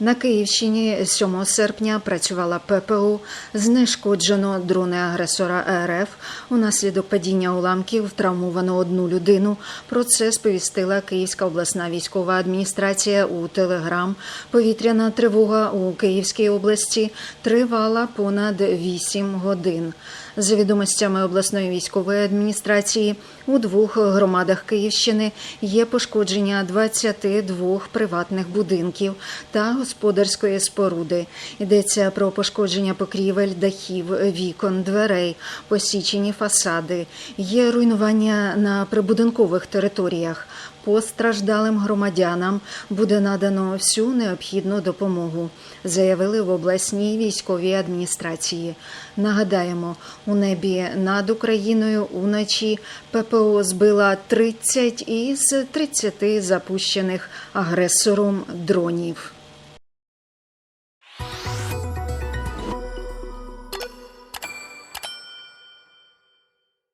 На Київщині 7 серпня працювала ППУ. Знешкоджено дрони агресора РФ. Унаслідок падіння уламків травмовано одну людину. Про це сповістила Київська обласна військова адміністрація у Телеграм. Повітряна тривога у Київській області тривала понад 8 годин. За відомостями обласної військової адміністрації, у двох громадах Київщини є пошкодження 22 приватних будинків та господарської споруди. Йдеться про пошкодження покрівель, дахів, вікон, дверей, посічені фасади. Є руйнування на прибудинкових територіях. Постраждалим громадянам буде надано всю необхідну допомогу, заявили в обласній військовій адміністрації. Нагадаємо, у небі над Україною уночі ППО збила 30 із 30 запущених агресором дронів.